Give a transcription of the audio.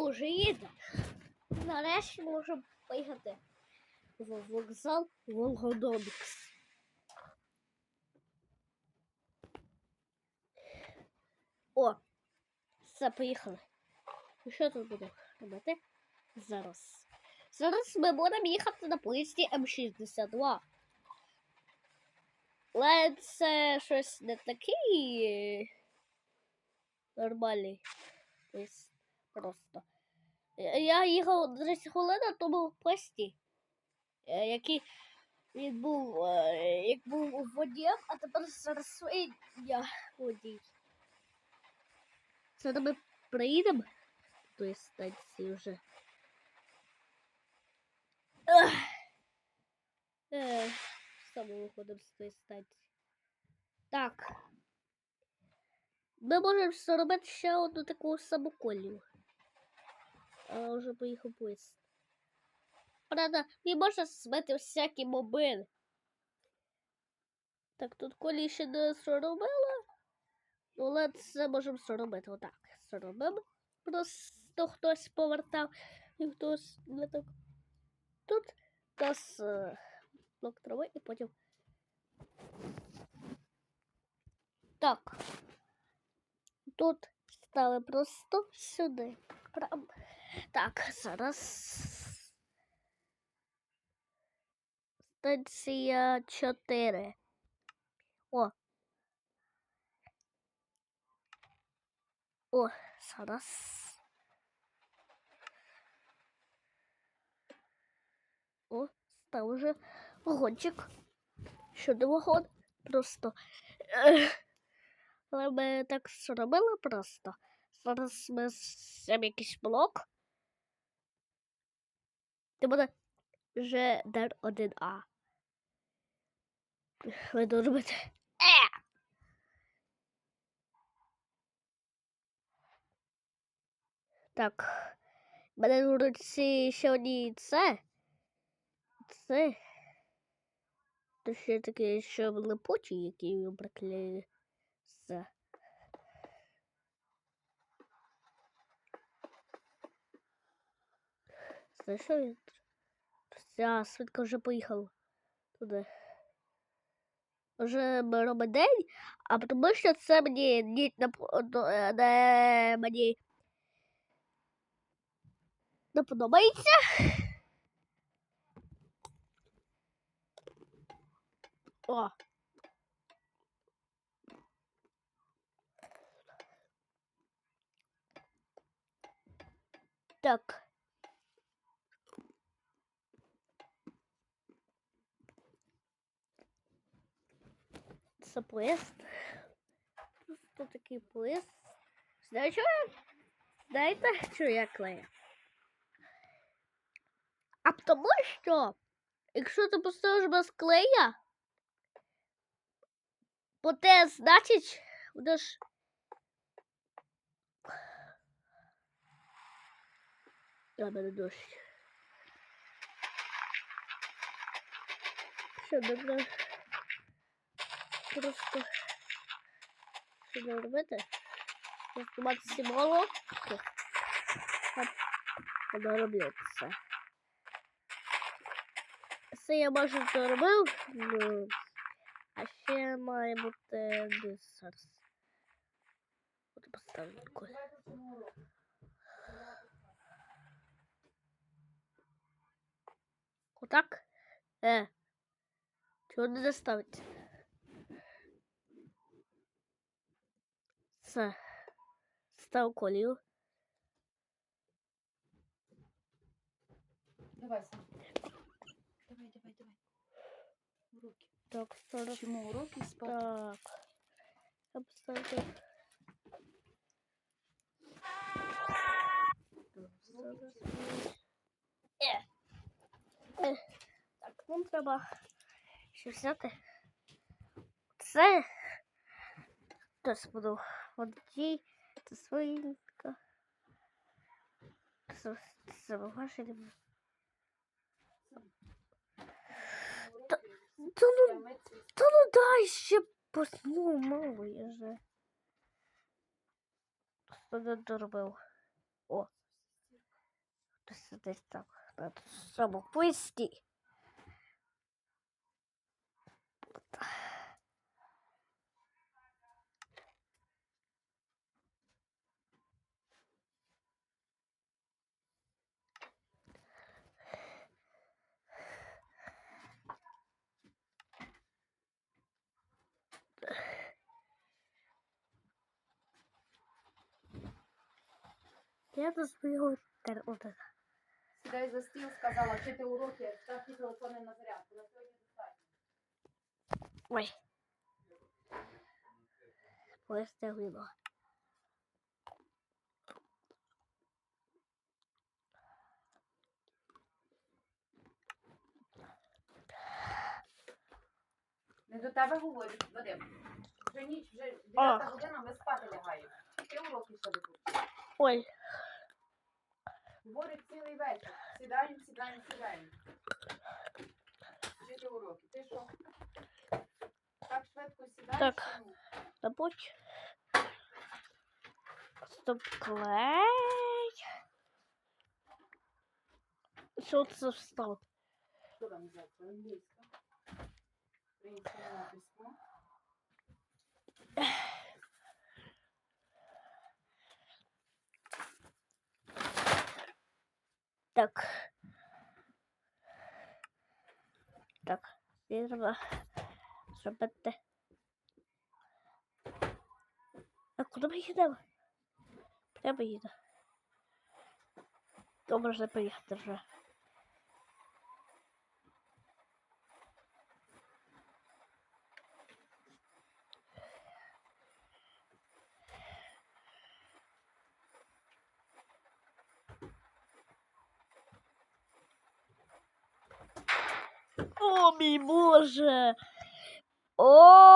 Уже їде. Нарешті можемо поїхати в вокзал Волгодонкс. О, все, поїхали. І що тут будемо робити? Зараз. Зараз ми будемо їхати на поїзді М62. Але це щось не такий нормальний поїзд просто. Я- Я їхав 30 хвилин на тому пості, е, який він був, е, як був водієм, а тепер зараз я водій. Це ми приїдемо до тої станції вже. Саме виходимо з тої станції. Так. Ми можемо зробити ще одну таку саму колію. А вже поїхав поїзд. Правда, він може збити всякі мобили. Так, тут колії ще не зробила. Ну, але це можемо зробити. Отак. Зробимо. Просто хтось повертав і хтось не так. Тут у нас е, блок трави і потім. Так. Тут стали просто сюди. Прям. Так, зараз. Станція 4. О. О, зараз. О, став уже вагончик. Що не вагон? Просто. Але ми так зробили просто. Зараз ми зробимо якийсь блок. Це буде вже дар 1А. Ви робити. Е! Так. Мене в руці ще одні це. Це. То ще таке, що липучі, які приклеїли. Все. Він? Все, швидко вже поїхав туди. Вже ми робимо день, а тому що це мені ніч е, не мені не подобається. О. Так. Це поїзд. Просто такий поїзд. Знаєте, що я? Знаєте, що я клею? А тому що, якщо ти поставиш без клея, то те значить, будеш на мене дощ. Що добре? Просто що робити? Просто мати сімоло. Вона роблю це. Це я може зробив, ну, а ще має бути десь зараз. От поставлю таку. Отак? Е. Чого не заставить? Все. Став колію. Давай, Сам. Давай, давай, давай. Уроки. Так, зараз. Чому уроки спати? Так. Я Е. Е. Так, нам треба ще взяти. Це. Хтось буду Це своїнка. Це, це ваше. Та ну, та ну дай ще посну мову, я же. Хто доробив? О. Це десь так. На цьому Я до свого термометра. Сідай за стіл, сказала, вчити уроки, став ті телефони на зарядку. На сьогодні достатньо. Ой. Пристегнуло. Не до тебе говорять, Вадим. Вже ніч, вже 9 година, ми спати лягаємо. Ти уроки ще ведуть. Ой, Говорить цілий вечір. Сідаємо, сідаємо, сідаємо. Вчити уроки. Ти що? Так швидко сідаєш? Так. чи ні? забудь. Стоп клей. Що це встав? Що там взяти? Англійська. Українське мова Так. Так, треба зробити. А куди ми їдемо? Треба їде. Добре, можна поїхати вже. О, мій Боже! О!